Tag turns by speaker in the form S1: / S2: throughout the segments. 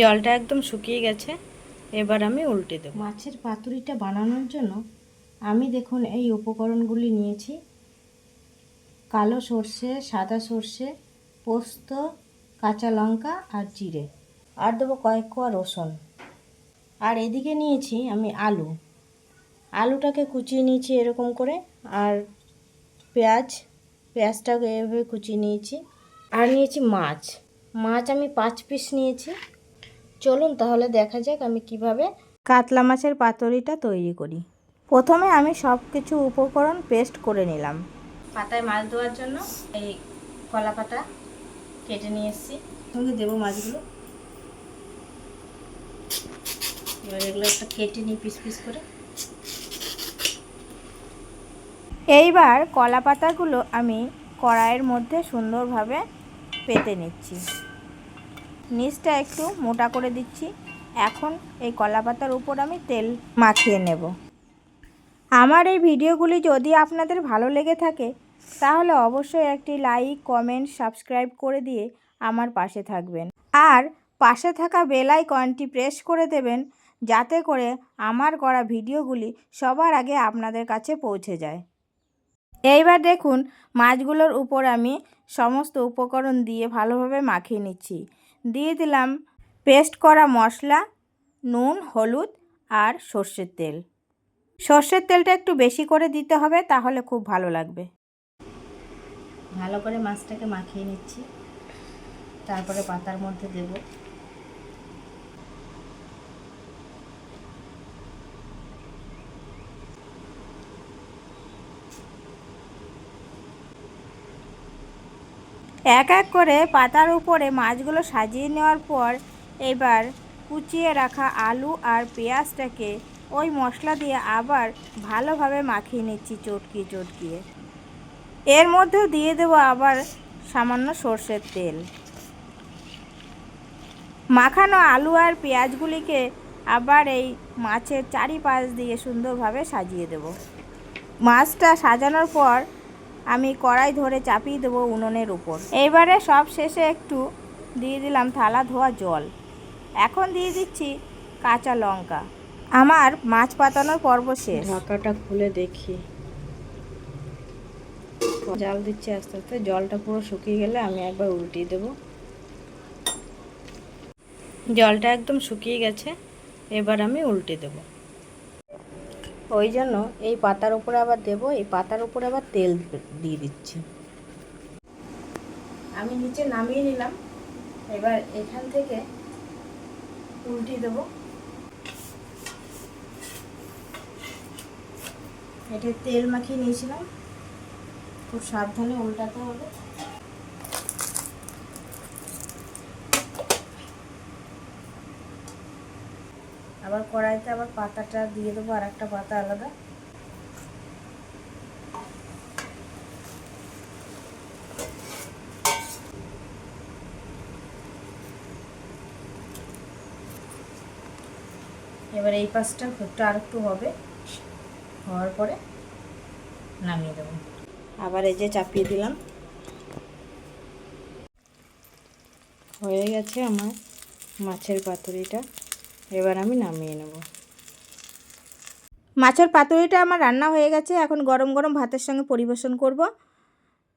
S1: জলটা একদম শুকিয়ে গেছে, এবার আমি উল্টে দেবো।
S2: মাছের পাতুরিটা বানানোর জন্য আমি দেখুন এই উপকরণগুলি নিয়েছি। কালো সর্ষে, সাদা সর্ষে, পোস্ত, কাঁচা লঙ্কা আর জিরে। আর দেবো কয়েক কোয়া রসুন। আর এদিকে নিয়েছি আমি আলু। আলুটাকে কুচিয়ে নিয়েছি এরকম করে, আর পেঁয়াজ, পেঁয়াজটাকে এভাবে কুচিয়ে নিয়েছি। আর নিয়েছি মাছ। মাছ আমি পাঁচ পিস নিয়েছি। চলুন তাহলে দেখা যাক আমি কীভাবে কাতলা মাছের পাতুরিটা তৈরি করি। প্রথমে আমি সব কিছু উপকরণ পেস্ট করে নিলাম। পাতায় মাছ দেওয়ার জন্য এই কলা পাতা কেটে নিয়ে এসেছি। সঙ্গে দেবো মাছগুলো। এবার এগুলো একটা কেটে নিই পিস পিস করে। এইবার কলা পাতাগুলো আমি কড়াইয়ের মধ্যে সুন্দরভাবে পেতে নিচ্ছি। নিচটা একটু মোটা করে দিচ্ছি। এখন এই কলা পাতার উপর আমি তেল মাখিয়ে নেব। আমার এই ভিডিওগুলি যদি আপনাদের ভালো লেগে থাকে, তাহলে অবশ্যই একটি লাইক, কমেন্ট, সাবস্ক্রাইব করে দিয়ে আমার পাশে থাকবেন। আর পাশে থাকা বেল আইকনটি প্রেস করে দেবেন, যাতে করে আমার করা ভিডিওগুলি সবার আগে আপনাদের কাছে পৌঁছে যায়। এইবার দেখুন, মাছগুলোর উপর আমি সমস্ত উপকরণ দিয়ে ভালোভাবে মাখিয়ে নিচ্ছি। দিয়ে দিলাম পেস্ট করা মশলা, নুন, হলুদ আর সর্ষের তেল। সর্ষের তেলটা একটু বেশি করে দিতে হবে, তাহলে খুব ভালো লাগবে। ভালো করে মাছটাকে মাখিয়ে নিচ্ছি। তারপরে পাতার মধ্যে দেব। এক এক করে পাতার উপরে মাছগুলো সাজিয়ে নেওয়ার পর এবার কুচিয়ে রাখা আলু আর পেঁয়াজটাকে ওই মশলা দিয়ে আবার ভালোভাবে মাখিয়ে নিচ্ছি চটকিয়ে চটকিয়ে এর মধ্যেও দিয়ে দেবো আবার সামান্য সর্ষের তেল। মাখানো আলু আর পেঁয়াজগুলিকে আবার এই মাছের চারিপাশ দিয়ে সুন্দরভাবে সাজিয়ে দেব। মাছটা সাজানোর পর আমি কড়াই ধরে চাপিয়ে দেবো উনুনের উপর। এইবারে সব শেষে একটু দিয়ে দিলাম থালা ধোয়া জল। এখন দিয়ে দিচ্ছি কাঁচা লঙ্কা। আমার মাছ পাতানোর পর্ব শেষ।
S1: ঢাকাটা খুলে দেখি। জাল দিচ্ছি আস্তে আস্তে। জলটা পুরো শুকিয়ে গেলে আমি একবার উল্টিয়ে দেব। জলটা একদম শুকিয়ে গেছে। এবার আমি উল্টে দেব।
S2: ওই জন্য এই পাতার উপরে আবার দেব, এই পাতার উপরে আবার তেল দিয়ে দিচ্ছি। আমি নিচে নামিয়ে নিলাম। এবার এখান থেকে উল্টিয়ে দেব। এটা তেল মাখিয়ে নিয়েছিলাম। খুব সাবধানে উল্টাতে হবে। আবার কড়াইতে আবার পাতাটা দিয়ে দেবো, আর একটা পাতা আলাদা। এবার এই পাশটা একটু আর একটু হবে, হওয়ার পরে নামিয়ে দেবো। আবার এই যে চাপিয়ে দিলাম।
S1: হয়ে গেছে আমার মাছের পাতুরিটা। এবার আমি নামিয়ে নেব।
S2: মাছের পাতুরিটা আমার রান্না হয়ে গেছে, এখন গরম গরম ভাতের সঙ্গে পরিবেশন করব।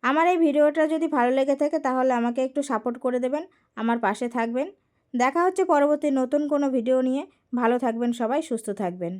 S2: আমার এই ভিডিওটা যদি ভালো লেগে থাকে তাহলে আমাকে একটু সাপোর্ট করে দেবেন, আমার পাশে থাকবেন। দেখা হচ্ছে পরবর্তী নতুন কোনো ভিডিও নিয়ে। ভালো থাকবেন সবাই, সুস্থ থাকবেন।